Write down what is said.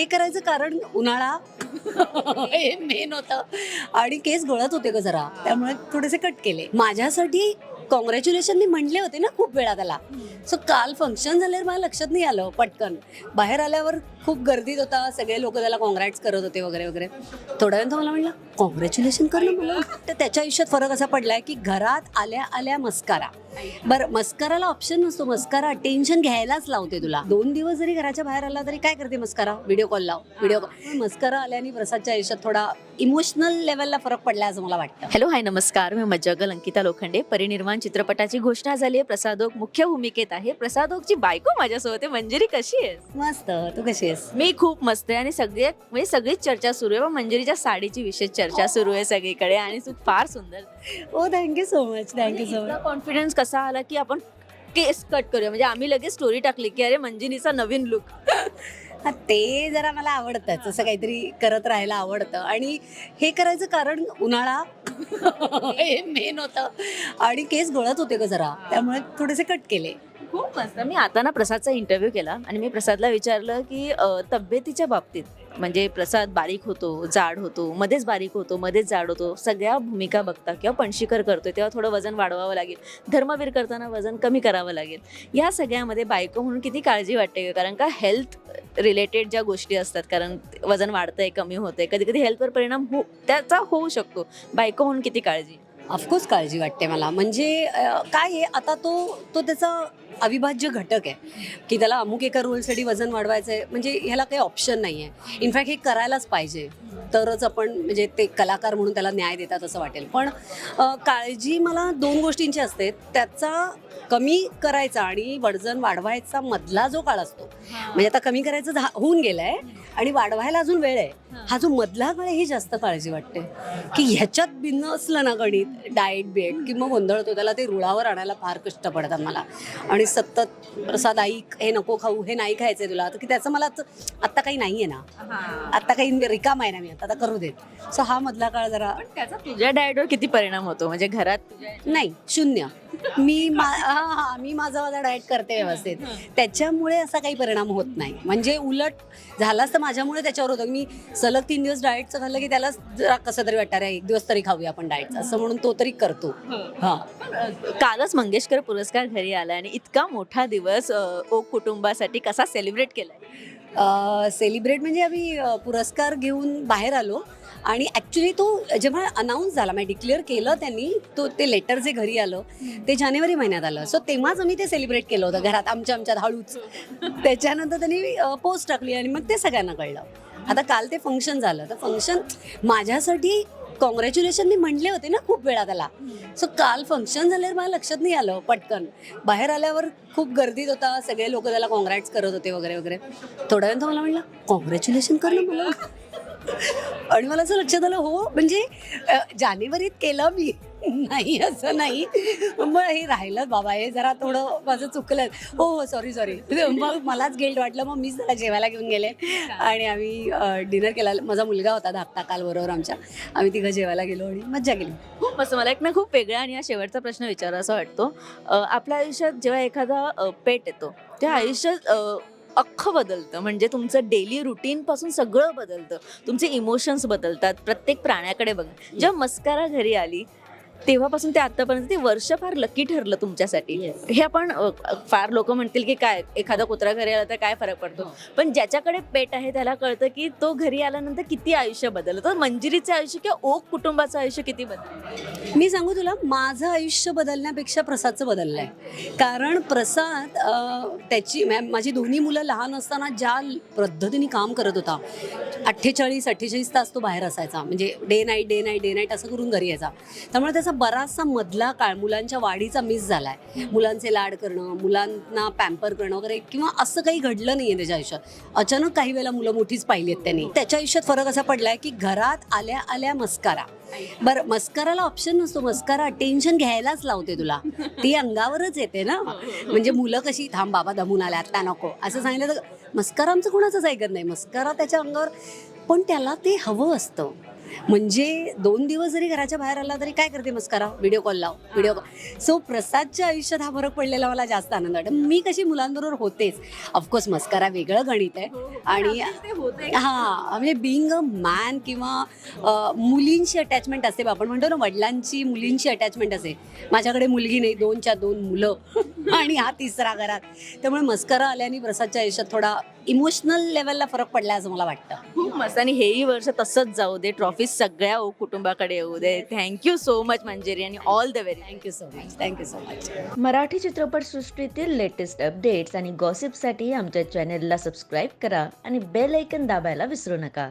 हे करायचं कारण उन्हाळा. हे मेन होतं. आणि केस गळत होते ग जरा. त्यामुळे थोडेसे कट केले. माझ्यासाठी कॉंग्रॅच्युलेशन मी म्हणले होते ना खूप वेळा त्याला. सो काल फंक्शन झाल्यावर मला लक्षात नाही आलं पटकन. बाहेर आल्यावर खूप गर्दीत होता. सगळे लोक त्याला कॉंग्रॅट्स करत होते वगैरे वगैरे. थोड्या वेळ मला म्हणलं कॉंग्रॅच्युलेशन करणं मला. तर त्याच्या आयुष्यात फरक असा पडलाय की घरात आल्या आल्या मस्कारा. बरं मस्काराला ऑप्शन नसतो. मस्कारा टेन्शन घ्यायलाच लावते तुला. दोन दिवस जरी घराच्या बाहेर आला तरी काय करते मस्कारा? व्हिडिओ कॉल लाव. व्हिडिओ कॉल मस्कारा आल्याने प्रसादच्या आयुष्यात थोडा इमोशनल लेवलला फरक पडला असं मला वाटतं. हॅलो हाय नमस्कार. मी मज्जागल अंकिता लोखंडे. परिनिर्वाण चित्रपटाची घोषणा झाली आहे. प्रसादोक मुख्य भूमिकेत आहे. प्रसादोकची बायको माझ्यासोबत आहे. मंजिरी कशी आहे मस्त. तू कशी आहेस? मी खूप मस्त आहे आणि सगळे म्हणजे सगळीच चर्चा सुरू आहे. मंजिरीच्या साडीची विशेष चर्चा सुरू आहे सगळीकडे आणि तू फार सुंदर. ओ thank you so much thank you so much confidence कसा आला की आपण केस कट करूया? म्हणजे आम्ही लगेच स्टोरी टाकली की अरे मंजिरीचा नवीन लुक हा, ते जरा मला आवडतं. असं काहीतरी करत राहायला आवडतं. आणि हे करायचं कारण उन्हाळा. हे मेन होतं. आणि केस गळत होते ग जरा. त्यामुळे थोडेसे कट केले. खूप मस्त. मी आता ना प्रसादचा इंटरव्ह्यू केला आणि मी प्रसादला विचारलं की अ, तब्येतीच्या बाबतीत म्हणजे प्रसाद बारीक होतो जाड होतो मध्येच बारीक होतो मध्येच जाड होतो सगळ्या भूमिका बघता किंवा पणशीकर करतोय तेव्हा थोडं वजन वाढवावं लागेल. धर्मवीर करताना वजन कमी करावं लागेल. या सगळ्यामध्ये बायको म्हणून किती काळजी वाटते? कारण का हेल्थ रिलेटेड ज्या गोष्टी असतात कारण वजन वाढतंय कमी होतंय कधी कधी हेल्थवर परिणाम हो त्याचा होऊ शकतो. बायको म्हणून किती काळजी? ऑफकोर्स काळजी वाटते मला. म्हणजे काय आहे आता तो तो त्याचा अविभाज्य घटक आहे. की त्याला अमुक एका रोलसाठी वजन वाढवायचं आहे म्हणजे ह्याला काही ऑप्शन नाही आहे इनफॅक्ट हे करायलाच पाहिजे. तरच आपण म्हणजे ते कलाकार म्हणून त्याला न्याय देतात असं वाटेल. पण काळजी मला दोन गोष्टींची असते. त्याचा कमी करायचा आणि वजन वाढवायचा मधला जो काळ असतो. म्हणजे आता कमी करायचं झा- होऊन गेलंय आणि वाढवायला अजून वेळ आहे. हा. जो मधला काळ ही जास्त काळजी वाटते. की ह्याच्यात भिन्न असलं ना गणित डाएट बेट की मग गोंधळतो त्याला ते रुळावर आणायला फार कष्ट पडतात मला. आणि सतत प्रसाद ऐक हे नको खाऊ हे नाही खायचंय तुला. तर की त्याचं मला आता आत्ता काही नाहीये ना. आत्ता काही रिकाम आहे ना मी आता आता करू देत. सो हा मधला काळ जरा त्याचा तुझ्या डाएटवर किती परिणाम होतो? म्हणजे घरात नाही शून्य. मी मा हा हा मी माझा माझा डाएट करते व्यवस्थित. त्याच्यामुळे असा काही परिणाम होत नाही. म्हणजे उलट झालाच तर माझ्यामुळे त्याच्यावर होतं. मी सलग तीन दिवस डाएटचं खाल्लं की त्याला जरा कसं तरी वाटतं "अरे, एक दिवस तरी खाऊया आपण डाएट असं म्हणून तो तरी करतो. हा. कालच मंगेशकर पुरस्कार घरी आला आणि इतका मोठा दिवस अ, ओक कुटुंबासाठी कसा सेलिब्रेट केलाय? सेलिब्रेट म्हणजे आम्ही अ, पुरस्कार घेऊन बाहेर आलो आणि ॲक्च्युली तो जेव्हा अनाऊन्स झाला म्हणजे डिक्लेअर केलं त्यांनी तो ते लेटर जे घरी आलं ते जानेवारी महिन्यात आलं. सो तेव्हाच आम्ही ते सेलिब्रेट केलं होतं घरात आमच्या आमच्यात हळूच. त्याच्यानंतर त्यांनी पोस्ट टाकली आणि मग ते सगळ्यांना कळलं. आता काल ते फंक्शन झालं. तर फंक्शन माझ्यासाठी कॉंग्रॅच्युलेशन मी म्हणले होते ना खूप वेळा त्याला. सो काल फंक्शन झाल्यावर मला लक्षात नाही आलं पटकन. बाहेर आल्यावर खूप गर्दीत होता सगळे लोक त्याला कॉंग्रॅट्स करत होते वगैरे वगैरे. थोड्या वेळ मला म्हटलं कॉंग्रॅच्युलेशन करणं मला. आणि मला असं लक्षात आलं हो म्हणजे जानेवारीत केलं मी. नाही असं नाही. मग हे राहिलं बाबा हे जरा थोडं माझं चुकलं. हो हो सॉरी सॉरी मग मलाच गिल्ट वाटलं मग मीच त्याला जेवायला घेऊन गेले. आणि आम्ही डिनर केला. माझा मुलगा होता धाकटा काल बरोबर आमच्या. आम्ही तिघं जेवायला गेलो आणि मज्जा केली. खूप मस्त. मला एक ना खूप वेगळा आणि हा शेवटचा प्रश्न विचारायचा वाटतो. अ, आपल्या आयुष्यात जेव्हा एखादा पेट येतो त्या आयुष्यात अख्खं बदलतं. म्हणजे तुमचं डेली रुटीन पासून सगळं बदलतं. तुमचे इमोशन्स बदलतात. प्रत्येक प्राण्याकडे बघा. जेव्हा मस्कारा घरी आली तेव्हापासून ते आतापर्यंत ते वर्ष फार लकी ठरलं तुमच्यासाठी. हे आपण फार लोक म्हणतील की काय एखादा कुत्रा घरी आला तर काय फरक पडतो? पण ज्याच्याकडे पेट आहे त्याला कळतं की तो घरी आल्यानंतर किती आयुष्य बदललं. तर मंजिरीचं आयुष्य किंवा ओक कुटुंबाचं आयुष्य किती बदललं? मी सांगू तुला माझं आयुष्य बदलण्यापेक्षा प्रसादचं बदललं आहे कारण प्रसाद त्याची माझी दोन्ही मुलं लहान असताना ज्या पद्धतीने काम करत होता अठ्ठेचाळीस अठ्ठेचाळीस तास तो बाहेर असायचा. म्हणजे day night day night day night असं करून घरी यायचा. त्यामुळे त्याचा बराचसा मधला काळ मुलांच्या वाढीचा मिस झाला आहे मुलांचे लाड करणं मुलांना पॅम्पर करणं वगैरे किंवा असं काही घडलं नाही आहे त्याच्या आयुष्यात. अचानक काही वेळेला मुलं मोठीच पाहिली आहेत त्यांनी. त्याच्या आयुष्यात फरक असा पडलाय की घरात आल्या आल्या मस्कारा. बरं मस्काराला ऑप्शन नसतो. मस्कारा टेन्शन घ्यायलाच लावते तुला. ती अंगावरच येते ना. म्हणजे मुलं कशी थांब बाबा दमून आल्या आता नको. असं सांगितलं तर मस्कारा आमचं कोणाचंच ऐकत नाही. मस्कारा त्याच्या अंगावर पण त्याला ते हवं असतं. म्हणजे दोन दिवस जरी घराच्या बाहेर आला तरी काय करते मस्करा व्हिडिओ कॉल लाव. व्हिडिओ कॉल सो प्रसादच्या आयुष्यात हा फरक पडलेला मला जास्त आनंद वाटतो. मी कशी मुलांबरोबर होतेच. ऑफकोर्स मस्करा वेगळं गणित आहे. आणि हा म्हणजे बिईंग अ मॅन किंवा अ, मुलींची अटॅचमेंट असते. बा. आपण म्हणतो ना वडिलांची मुलींची अटॅचमेंट असते माझ्याकडे मुलगी नाही दोनच्या दोन मुलं. आणि हा तिसरा घरात. त्यामुळे मस्करा आल्याने प्रसादच्या आयुष्यात थोडा इमोशनल लेवलला फरक पडला असं मला वाटतं. खूप मस्त. आणि हेही वर्ष तसंच जाऊ दे. ट्रॉफी सगळ्या ओ कुटुंबाकडे येऊ दे. Thank you so much Manjeri आणि all the very thank you so much thank you so much Marathi चित्रपटसृष्टीतील लेटेस्ट अपडेट्स आणि गॉसिपसाठी आमच्या चॅनेलला सबस्क्राईब करा आणि बेल ऐकन दाबायला विसरू नका.